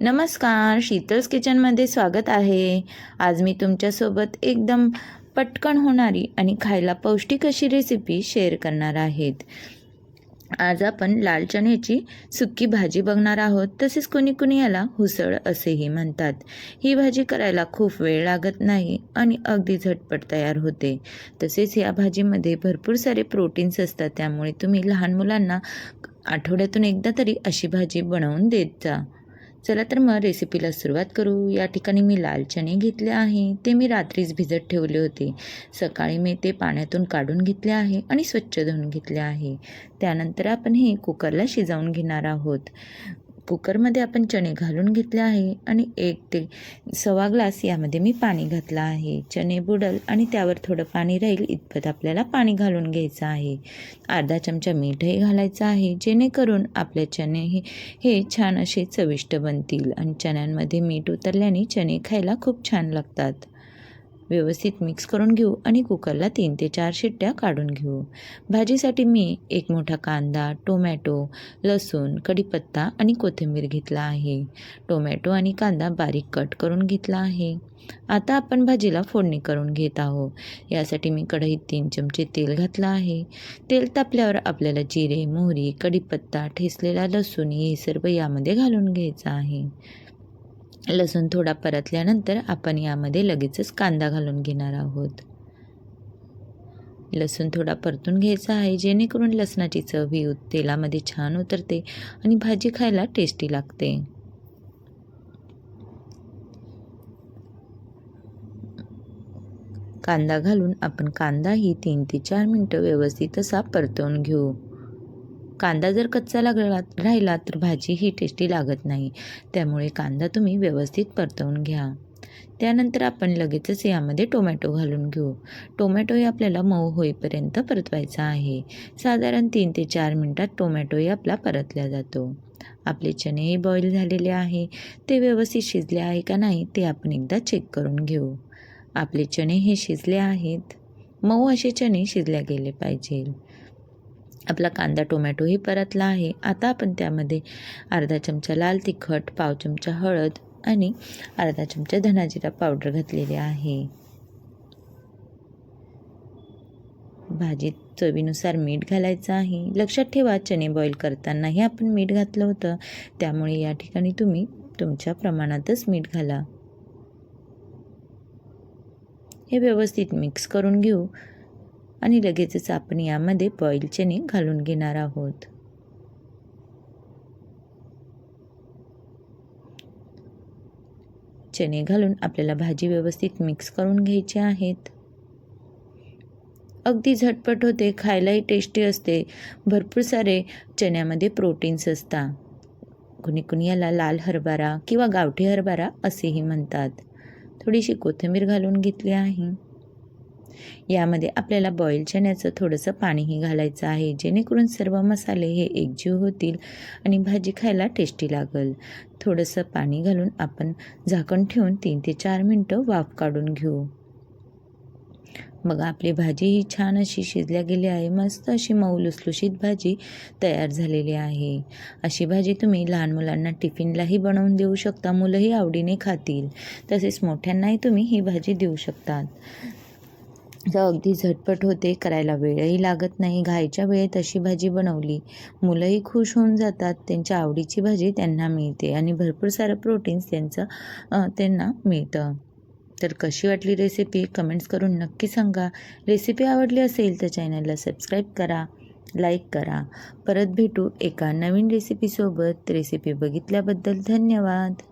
नमस्कार शीतल्स किचनमध्ये स्वागत आहे. आज मी तुमच्यासोबत एकदम पटकन होणारी आणि खायला पौष्टिक अशी रेसिपी शेअर करणार आहेत. आज आपण लाल चण्याची सुक्की भाजी बघणार आहोत. तसेच कोणी कोणी याला हुसळ असेही म्हणतात. ही भाजी करायला खूप वेळ लागत नाही आणि अगदी झटपट तयार होते. तसेच या भाजीमध्ये भरपूर सारे प्रोटीन्स असतात. त्यामुळे तुम्ही लहान मुलांना आठवड्यातून एकदा तरी अशी भाजी बनवून देत जा. चला तर मग रेसिपीला सुरुवात करू. या ठिकाणी मी लाल चणे घेतले आहे. ते मी रात्रीच भिजत ठेवले होते. सकाळी मी ते पाण्यातून काढून घेतले आहे आणि स्वच्छ धुवून घेतले आहे. त्यानंतर आपण हे कुकरला शिजवून घेणार आहोत. कुकरमध्ये आपण चणे घालून घेतले आहे आणि एक ते सव्वा ग्लास यामध्ये मी पाणी घातलं आहे. चणे बुडल आणि त्यावर थोडं पाणी राहील इतपत आपल्याला पाणी घालून घ्यायचं आहे. अर्धा चमचा मीठही घालायचं आहे जेणेकरून आपले चणे हे हे छान असे चविष्ट बनतील आणि चण्यांमध्ये मीठ उतरल्याने चणे खायला खूप छान लागतात. व्यवस्थित मिक्स करून घेऊ आणि कुकरला तीन ते चार शिट्ट्या काढून घेऊ. भाजीसाठी मी एक मोठा कांदा टोमॅटो लसूण कढीपत्ता आणि कोथिंबीर घेतला आहे. टोमॅटो आणि कांदा बारीक कट करून घेतला आहे. आता आपण भाजीला फोडणी करून घेत आहोत. यासाठी मी कढईत तीन चमचे तेल घातलं आहे. तेल तापल्यावर आपल्याला जिरे मोहरी कढीपत्ता ठेसलेला लसूण हे सर्व यामध्ये घालून घ्यायचं आहे. लसूण थोडा परतल्यानंतर आपण यामध्ये लगेचच कांदा घालून घेणार आहोत. लसूण थोडा परतून घ्यायचा आहे जेणेकरून लसणाची चव ही तेलामध्ये छान उतरते आणि भाजी खायला टेस्टी लागते. कांदा घालून आपण कांदा ही तीन ते चार मिनटं व्यवस्थित असा परतवून घेऊ. कांदा जर कच्चा लागला राहिला तर भाजी ही टेस्टी लागत नाही. त्यामुळे कांदा तुम्ही व्यवस्थित परतवून घ्या. त्यानंतर आपण लगेचच यामध्ये टोमॅटो घालून घेऊ. टोमॅटोही आपल्याला मऊ होईपर्यंत परतवायचा आहे. साधारण तीन ते चार मिनटात टोमॅटोही आपला परतला जातो. आपले चणेही बॉईल झालेले आहे. ते व्यवस्थित शिजले आहे का नाही ते आपण एकदा चेक करून घेऊ. आपले चणे हे शिजले आहेत. मऊ असे चणे शिजल्या गेले पाहिजे आपला कांदा टोमॅटोही परतला आहे. आता आपण त्यामध्ये अर्धा चमचा लाल तिखट पाव चमचा हळद आणि अर्धा चमचा धनाजिरा पावडर घातलेली आहे. भाजीत चवीनुसार मीठ घालायचं आहे. लक्षात ठेवा चणे बॉईल करतानाही आपण मीठ घातलं होतं. त्यामुळे या ठिकाणी तुम्ही तुमच्या प्रमाणातच मीठ घाला. हे व्यवस्थित मिक्स करून घेऊ. आणि लगेचच आपण यामध्ये बॉईल चणे घालून घेणार आहोत. चणे घालून आपल्याला भाजी व्यवस्थित मिक्स करून घ्यायची आहेत. अगदी झटपट होते खायलाही टेस्टी असते. भरपूर सारे चण्यामध्ये प्रोटीन्स असतात कुणी कुणी याला लाल हरभरा किंवा गावठी हरभरा असेही म्हणतात. थोडीशी कोथिंबीर घालून घेतली आहे. यामध्ये आपल्याला बॉईल चण्याचं थोडंसं पाणीही घालायचं आहे जेणेकरून सर्व मसाले हे एकजीव होतील आणि भाजी खायला टेस्टी लागेल. थोडंसं पाणी घालून आपण झाकण ठेवून तीन ते चार मिनटं वाफ काढून घेऊ. मग आपली भाजी ही छान अशी शिजल्या गेली आहे. मस्त अशी मऊ लुसलुशीत भाजी तयार झालेली आहे. अशी भाजी तुम्ही लहान मुलांना टिफिनलाही बनवून देऊ शकता मुलंही आवडीने खातील. तसेच मोठ्यांनाही तुम्ही ही भाजी देऊ शकतात. अगदी झटपट होते करायला वेळही लागत नाही. घायच्या वेळेत अशी भाजी बनवली. मुलंही खुश होऊन जातात. त्यांच्या आवडीची भाजी त्यांना मिळते आणि भरपूर सारं प्रोटीन्स त्यांचं त्यांना मिळतं. तर कशी वाटली रेसिपी कमेंट्स करून नक्की सांगा. रेसिपी आवडली असेल तर चॅनलला सबस्क्राईब करा लाईक करा. परत भेटू एका नवीन रेसिपीसोबत रेसिपी बघितल्याबद्दल धन्यवाद.